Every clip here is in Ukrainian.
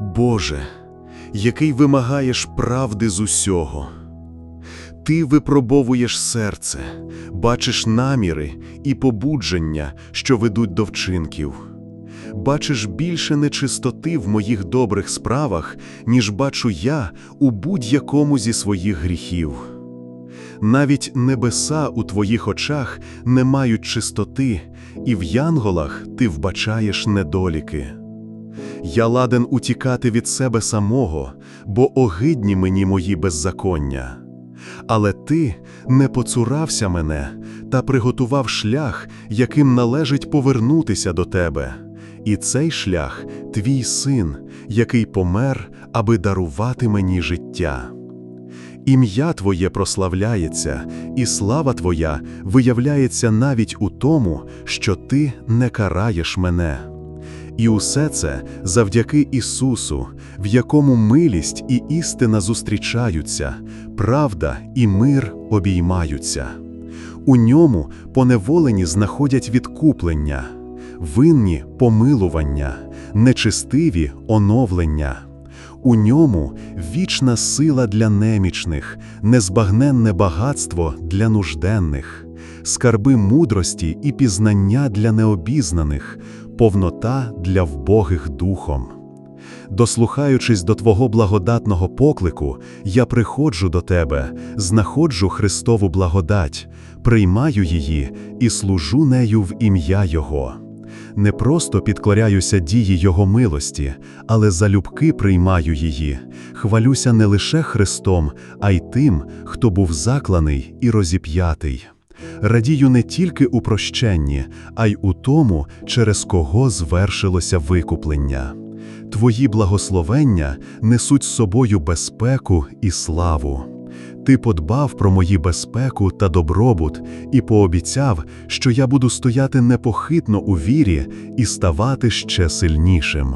Боже, який вимагаєш правди з усього. Ти випробовуєш серце, бачиш наміри і побудження, що ведуть до вчинків. Бачиш більше нечистоти в моїх добрих справах, ніж бачу я у будь-якому зі своїх гріхів. Навіть небеса у твоїх очах не мають чистоти, і в янголах ти вбачаєш недоліки. Я ладен утікати від себе самого, бо огидні мені мої беззаконня. Але ти не поцурався мене та приготував шлях, яким належить повернутися до тебе. І цей шлях твій син, який помер, аби дарувати мені життя. Ім'я Твоє прославляється, і слава Твоя виявляється навіть у тому, що Ти не караєш мене. І усе це завдяки Ісусу, в якому милість і істина зустрічаються, правда і мир обіймаються. У ньому поневолені знаходять відкуплення, винні помилування, нечистиві оновлення. У ньому вічна сила для немічних, незбагненне багатство для нужденних, скарби мудрості і пізнання для необізнаних, повнота для вбогих духом. Дослухаючись до Твого благодатного поклику, я приходжу до Тебе, знаходжу Христову благодать, приймаю її і служу нею в ім'я Його. Не просто підкоряюся дії Його милості, але залюбки приймаю її, хвалюся не лише Христом, а й тим, хто був закланий і розіп'ятий. Радію не тільки у прощенні, а й у тому, через кого звершилося викуплення. Твої благословення несуть з собою безпеку і славу. Ти подбав про мої безпеку та добробут і пообіцяв, що я буду стояти непохитно у вірі і ставати ще сильнішим.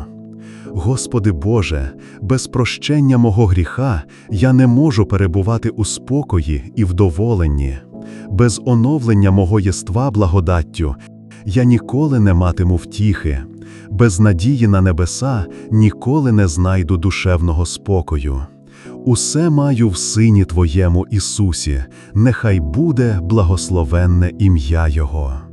Господи Боже, без прощення мого гріха я не можу перебувати у спокої і вдоволенні. Без оновлення мого єства благодаттю я ніколи не матиму втіхи, без надії на небеса ніколи не знайду душевного спокою. Усе маю в Сині Твоєму Ісусі, нехай буде благословенне ім'я Його.